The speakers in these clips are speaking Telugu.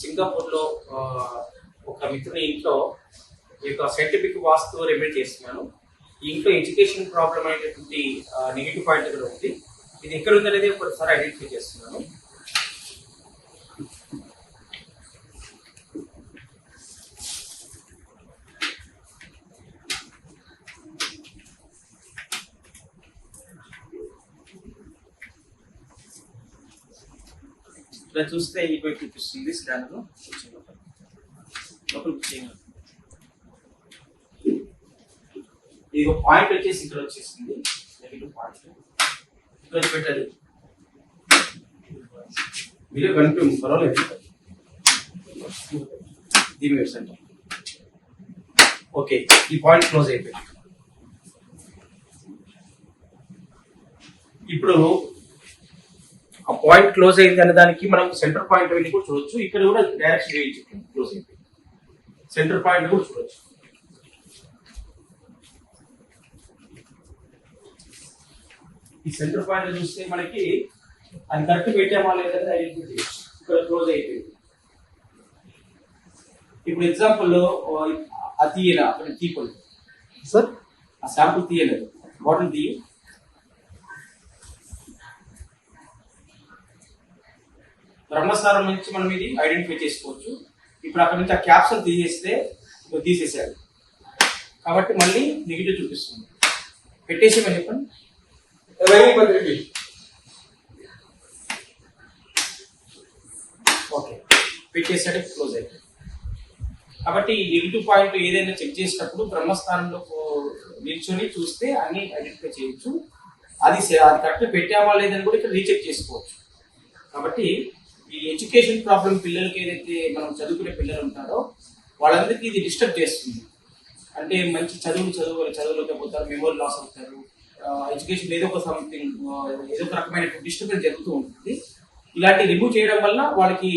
సింగపూర్లో ఒక మిత్రుని ఇంట్లో ఈ యొక్క సైంటిఫిక్ వాస్తు రెమెడీ చేస్తున్నాను. ఈ ఇంట్లో ఎడ్యుకేషన్ ప్రాబ్లం అనేటటువంటి నెగిటివ్ పాయింట్ కూడా ఉంది. ఇది ఎక్కడ ఉందనేది ఒకసారి ఐడెంటిఫై చేస్తున్నాను. ఇలా చూస్తే ఈ వైపు చూపిస్తుంది. స్కానర్ లోపలికి చేయండి ఇది ఒక పాయింట్ వచ్చేసి ఇక్కడ వచ్చేసింది. Negative point. ఇక్కడ పెట్టాలి. మీరు కనిపించింది పర్వాలేదు. దీని వెబ్సైట్ ఓకే ఈ పాయింట్ క్లోజ్ అయిపోయింది. ఇప్పుడు ఆ పాయింట్ క్లోజ్ అయింది అనే దానికి మనం సెంటర్ పాయింట్ వెళ్ళి కూడా చూడొచ్చు. ఇక్కడ కూడా డైరెక్షన్ క్లోజ్ అయిపోయింది. సెంటర్ పాయింట్ కూడా చూడొచ్చు. ఈ సెంటర్ పాయింట్ చూస్తే మనకి అది కరెక్ట్ పెట్టామా లేదని ఇక్కడ క్లోజ్ అయిపోయింది. ఇప్పుడు ఎగ్జాంపుల్ అది తీయనా? అక్కడ తీయకూడదు. సార్ ఆ శాంపుల్ తీయలేదు. బాటిల్ తీయి. బ్రహ్మసారం నుంచి మనం ఇది ఐడెంటిఫై చేసుకోవచ్చు. ఇప్పుడు అక్కడ నుంచి ఆ క్యాప్సూల్ తీసేస్తే తీసేసాడు తీసేసారు కాబట్టి మళ్ళీ నెగిటివ్ చూపిస్తుంది. పెట్టేసి మరి చెప్పండి? ఓకే. పెట్టేసాడు క్లోజ్ అయిపోయింది కాబట్టి ఈ నెగిటివ్ పాయింట్ ఏదైనా చెక్ చేసేటప్పుడు బ్రహ్మస్థానంలో నిల్చొని చూస్తే అన్ని ఐడెంటిఫై చేయొచ్చు. అది అది కరెక్ట్ పెట్టామా లేదని కూడా ఇక్కడ రీచెక్ చేసుకోవచ్చు. కాబట్టి ఈ ఎడ్యుకేషన్ ప్రాబ్లం పిల్లలకి ఏదైతే మనం చదువుకునే పిల్లలు ఉంటారో వాళ్ళందరికీ ఇది డిస్టర్బ్ చేస్తుంది అంటే మంచి చదువులు చదువు చదువులోకి పోతారు మెమోరీ లాస్ అవుతారు ఎడ్యుకేషన్ ఏదో ఒక సంథింగ్ ఏదో ఒక రకమైన డిస్టర్బెన్స్ జరుగుతూ ఉంటుంది ఇలాంటి రిమూవ్ చేయడం వల్ల వాళ్ళకి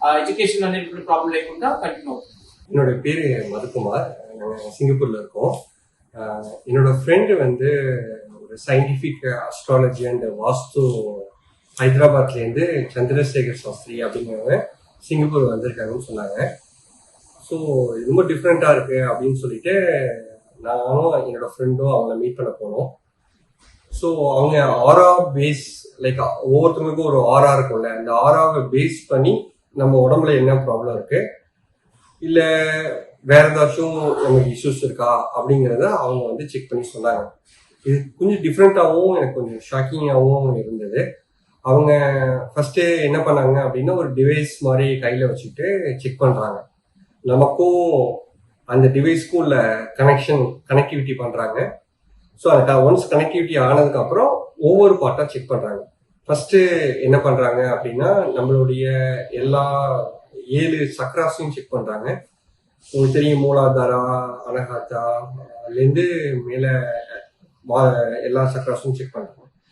ఆ ఎడ్యుకేషన్ అనేటువంటి ప్రాబ్లం లేకుండా కంటిన్యూ అవుతుంది என்னோட பேரு மதுக்குமார் நாங்க சிங்கப்பூர்ல இருக்கோம் ஆஹ் என்னோட ஃப்ரெண்டு வந்து ஒரு சயின்டிஃபிக் அஸ்ட்ராலஜி அண்ட் வாஸ்து ஹைதராபாத்லேருந்து சந்திரசேகர் சாஸ்திரி அப்படிங்கிறவங்க சிங்கப்பூர் வந்திருக்காங்கன்னு சொன்னாங்க. ஸோ ரொம்ப டிஃப்ரெண்ட்டாக இருக்கு அப்படின்னு சொல்லிட்டு நானும் என்னோட ஃப்ரெண்டும் அவங்கள மீட் பண்ண போனோம். ஸோ அவங்க ஆரா பேஸ் லைக் ஒவ்வொருத்தவங்களுக்கும் ஒரு ஆரா இருக்கும்ல. அந்த ஆராவை பேஸ் பண்ணி நம்ம உடம்புல என்ன ப்ராப்ளம் இருக்கு? இல்லை வேற ஏதாச்சும் நமக்கு இஷ்யூஸ் இருக்கா? அப்படிங்கிறத அவங்க வந்து செக் பண்ணி சொன்னாங்க. இது கொஞ்சம் டிஃப்ரெண்ட்டாகவும் எனக்கு கொஞ்சம் ஷாக்கிங்காகவும் இருந்தது. அவங்க ஃபர்ஸ்ட் என்ன பண்ணாங்க அப்படின்னா ஒரு டிவைஸ் மாதிரி கையில வச்சுட்டு செக் பண்றாங்க. நமக்கும் அந்த டிவைஸ்க்கும் உள்ள கனெக்ஷன் கனெக்டிவிட்டி பண்றாங்க. ஸோ அந்த ஒன்ஸ் கனெக்டிவிட்டி ஆனதுக்கு அப்புறம் ஒவ்வொரு பார்ட்டா செக் பண்றாங்க. ஃபர்ஸ்ட் என்ன பண்றாங்க அப்படின்னா நம்மளுடைய எல்லா ஏழு சக்ராஸையும் செக் பண்றாங்க. உங்களுக்கு தெரியும் மூலாதாரா அனகாத்தா அதுலேருந்து மேல எல்லா சக்ராஸும் செக் பண்றாங்க.